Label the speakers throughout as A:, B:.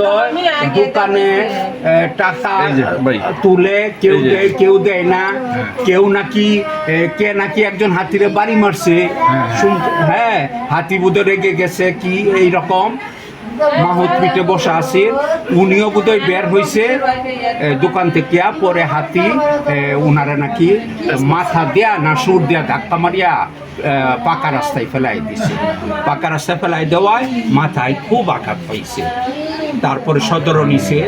A: ভিতর দোকানে টাকা। তুলে কেউ দেয় কেউ দেয় না। কেউ নাকি কে নাকি একজন হাতিরে বাড়ি মারছে। শুন- হ্যাঁ হাতি বুধে রেগে গেছে কি এই রকম মাহত পিঠে বসা আছে। উনিও বোধহয় বের হয়েছে দোকান থেকে, পরে হাতি ওনারা উনারা নাকি মাথা দেয়া না সুর দেয়া ধাক্কা মারিয়া পাকা রাস্তায় ফেলাই দিছে। পাকা রাস্তায় ফেলাই দেওয়ায় মাথায় খুব আঘাত পাইছে তারপরে সদর নিছে।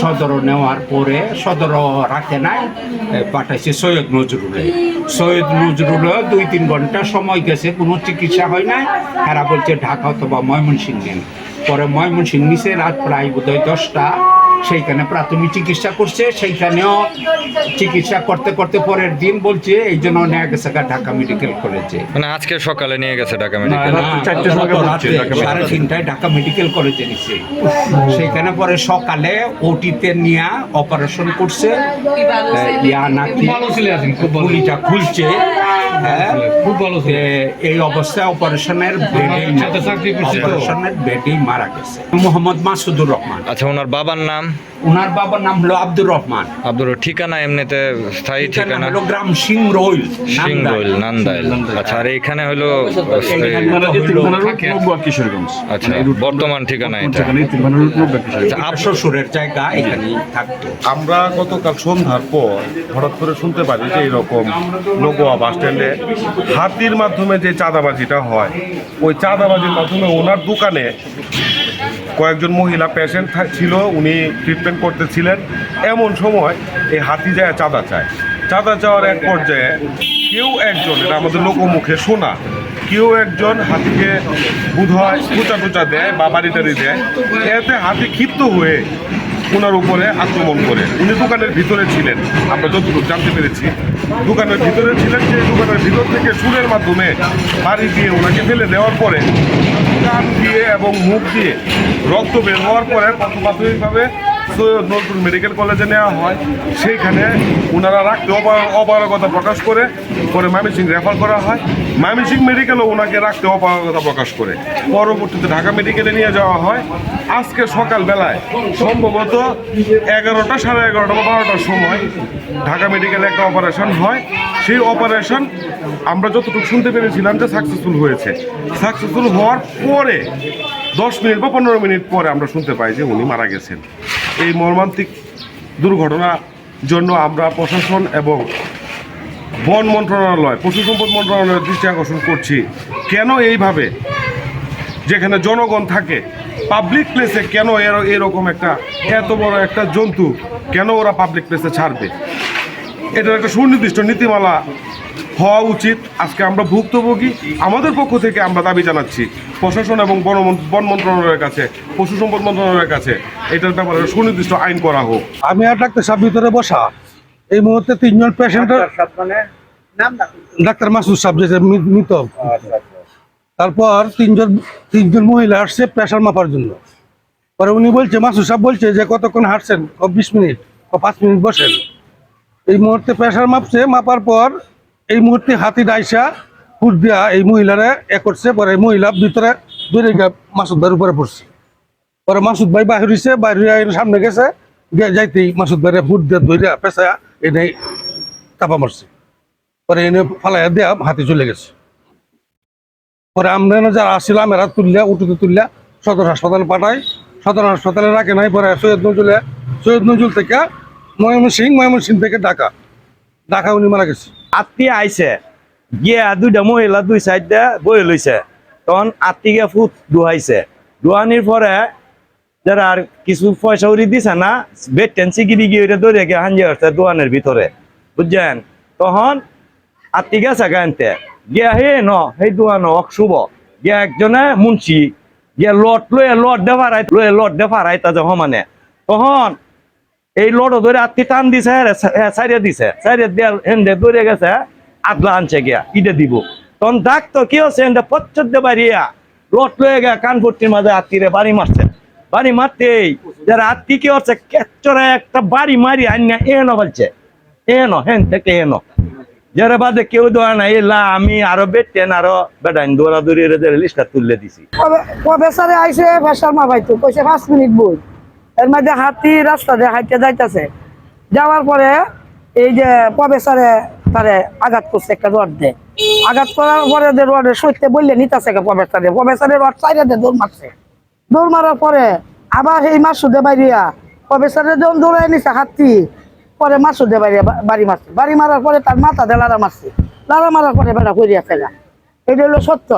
A: সদর নেওয়ার পরে সদর রাখে নাই পাঠাইছে সৈয়দ নজরুলে। সৈয়দ নজরুলে দুই তিন ঘণ্টা সময় গেছে, কোনো চিকিৎসা হয় নাই। এরা বলছে ঢাকা অথবা ময়মনসিংহ। পরে ময়মনসিংহ নিচে রাত প্রায় বোধহয় দশটা। সেইখানে প্রাথমিক চিকিৎসা করছে সেইখানেও চিকিৎসা করতে করতে পরের দিন বলছে এই জন্য নেওয়া গেছে ঢাকা মেডিকেল কলেজে।
B: মানে আজকে সকালে নিয়ে গেছে ঢাকা মেডিকেল?
C: ঢাকা
A: সাড়ে তিনটায় ঢাকা মেডিকেল কলেজে নিছে। সেখানে পরে সকালে ওটিতে নিয়ে অপারেশন করছে। ইয়া নাকি খুলছে। হ্যাঁ এই অবস্থায় অপারেশনের বেডেই অপারেশনের বেডেই মারা গেছে। মোহাম্মদ মাসুদুর রহমান।
B: আচ্ছা ওনার বাবার নাম?
A: ওনার বাবার নাম হলো আব্দুর রহমান।
B: আব্দুর ঠিকানা এমনিতে স্থায়ী
A: ঠিকানা হলো গ্রাম সিংরইল
B: সিংরইল নান্দাইল। আচ্ছা আর এখানে হলো আচ্ছা,
C: মানে
B: বর্তমান ঠিকানা এটা।
A: আপ শ্বশুরের জায়গা এখানেই থাকতো।
D: আমরা গতকাল সন্ধ্যার পর হঠাৎ করে শুনতে পারি যে এইরকম লোকোয়া বাস স্ট্যান্ডে হাতির মাধ্যমে যে চাঁদাবাজিটা হয় ওই চাঁদাবাজির মাধ্যমে ওনার দোকানে কয়েকজন মহিলা পেশেন্ট ছিল উনি ট্রিটমেন্ট করতেছিলেন। এমন সময় এই হাতি যায় চাঁদা চায়। চাঁদা চাওয়ার এক পর্যায়ে কেউ একজন, এটা আমাদের লোকমুখে শোনা, কেউ একজন হাতিকে বোধ হয় টুচা টুচা দেয় বা বাড়ি টাড়ি দেয়। এতে হাতি ক্ষিপ্ত হয়ে ওনার উপরে আক্রমণ করে। উনি দোকানের ভিতরে ছিলেন। আমরা যতটুকু জানতে পেরেছি, দোকানের ভিতরে ছিলেন যে দোকানের ভিতর থেকে সুরের মাধ্যমে বাড়ি দিয়ে ওনাকে ফেলে দেওয়ার পরে কান দিয়ে এবং মুখ দিয়ে রক্ত বের হওয়ার পরে প্রথম প্রাথমিকভাবে সৈয়দ নজরুল মেডিকেল কলেজে নেওয়া হয়। সেইখানে ওনারা রাখতে অপা- অপারগতা প্রকাশ করে, পরে ময়মনসিং রেফার করা হয়। ময়মনসিং মেডিকেলও ওনাকে রাখতে অপারগতা প্রকাশ করে। পরবর্তীতে ঢাকা মেডিকেলে নিয়ে যাওয়া হয়। আজকে সকালবেলায় সম্ভবত এগারোটা সাড়ে এগারোটা বা বারোটার সময় ঢাকা মেডিকেলে একটা অপারেশন হয়। সেই অপারেশন আমরা যতটুকু শুনতে পেরেছিলাম যে সাকসেসফুল হয়েছে। সাকসেসফুল হওয়ার পরে দশ মিনিট বা পনেরো মিনিট পরে আমরা শুনতে পাই যে উনি মারা গেছেন। এই মর্মান্তিক দুর্ঘটনার জন্য আমরা প্রশাসন এবং বন মন্ত্রণালয়, পশু সম্পদ মন্ত্রণালয়ের দৃষ্টি আকর্ষণ করছি। কেন এইভাবে? যেখানে জনগণ থাকে পাবলিক প্লেসে কেন এর- এরকম একটা, এত বড় একটা জন্তু, কেন ওরা পাবলিক প্লেসে ছাড়বে? এটার একটা সুনির্দিষ্ট নীতিমালা হওয়া উচিত। আজকে আমরা ভুক্তভোগী। আমাদের পক্ষ থেকে আমরা দাবি জানাচ্ছি প্রশাসন এবং বন বন মন্ত্রণালয়ের কাছে পশু সম্পদ মন্ত্রণালয়ের কাছে এটার ব্যাপারে সুনির্দিষ্ট আইন করা হোক।
E: আমি আর ডাক্তার সাহেব ভিতরে বসা। এই মুহূর্তে তিনজন পেশেন্টের ডাক্তার মাসুদ সাহেব যে মৃত। তারপর তিনজন তিনজন মহিলা আসছে প্রেশার মাপার জন্য। পরে উনি বলছে মাসুদ সাহেব বলছে যে কতক্ষণ হাঁটছেন? ও বিশ মিনিট ও পাঁচ মিনিট বসেন। এই মুহূর্তে প্রেশার মাপছে মাপার পর এই মুহূর্তে হাতি ডাইসা ফুট দিয়া এই মহিলারা এ করছে, পরে মহিলা ভিতরে গিয়ে মাসুদ ভাইয়ের উপরে পড়ছে। পরে মাসুদ ভাই বাহির হয়েছে বাহির সামনে গেছে, গিয়ে যাইতেই মাসুদ ভাইয়ের ফুট দিয়ে ধরে পেঁচা এনে চাপা মারছে। পরে এনে ফালাইয়া দেয়া হাতি চলে গেছে। পরে আমরা যারা আসছিলাম এরা তুললে উঠুতে তুললে সদর হাসপাতালে পাঠাই। সদর হাসপাতালে রাখে নাই, পরে সৈয়দ নজরুলে সৈয়দ নজরুল থেকে ময়মনসিং ময়মনসিং থেকে ঢাকা। ঢাকা উনি মারা গেছে।
F: আত্মীয় আইছে, গিয়া দুইটা মহিলা দুই সাইডে বই লইছে। তখন আত্মীয় ফুট দুহাইছে। দুহানির পরে যারা আর কিছু পয়সা উড়ি দিছে না বেড টেন্সি গিরি গিয়ে দৌড়ে গিয়ে হাঞ্জি আসছে দোয়ানের ভিতরে। বুঝছেন? তখন আত্মীয় গেছে গানতে গিয়া হে ন সেই দোয়ান অক শুভ। গিয়া একজনে মুন্সি, গিয়া লট লয়ে লট দেফারাই লয়ে লট দেফারাই তা সমানে। তখন এই লড়ো ধরে আত্মি টান দিছে সাইরে দিছে। সাইরে দেওয়ার হেন্ডে দৌড়ে গেছে, আদলা আনছে গিয়া ইডে দিব। তখন ডাক্তার কি হচ্ছে হেন্ডে পচ্চর দে বাড়িয়া লট লয়ে গিয়া কানপট্টির মাঝে আত্মীরে বাড়ি মারছে। বাড়ি মারতেই যারা আত্মি কি হচ্ছে কেচরে একটা বাড়ি মারি আন্যা এনো বলছে এনো, হেন থেকে এনো। যারা বাদে কেউ দেওয়া নাই, এলা, আমি, আরও বেটেন, আরও বেটাইন দৌড়াদৌড়ি লিস্টটা তুললে দিছি।
G: প্রফেসরে আইসে ভাষার মা ভাইতো কইছে পাঁচ মিনিট বই। এর মধ্যে হাতি রাস্তা দিয়ে হাইটে যাইতেছে। যাওয়ার পরে এই যে প্রফেসরে তারে আঘাত করছে একটা রড আঘাত করার পরে রডে সইতে বললে নিতেছে প্রফেসরে প্রফেসরের রড চাইরে দিয়ে দৌড় মারছে। দৌড় মারার পরে আবার এই মাসুদে বাইরিয়া প্রফেসরে যখন দৌড়াই নিছে হাতি, পরে মাসুদে বাইরিয়া বাড়ি মারছে। বাড়ি মারার পরে তার মাথা দিয়ে লাড়া মারছে। লাড়া মারার পরে বেড়া করিয়া ফেলা। এটা হলো সত্য।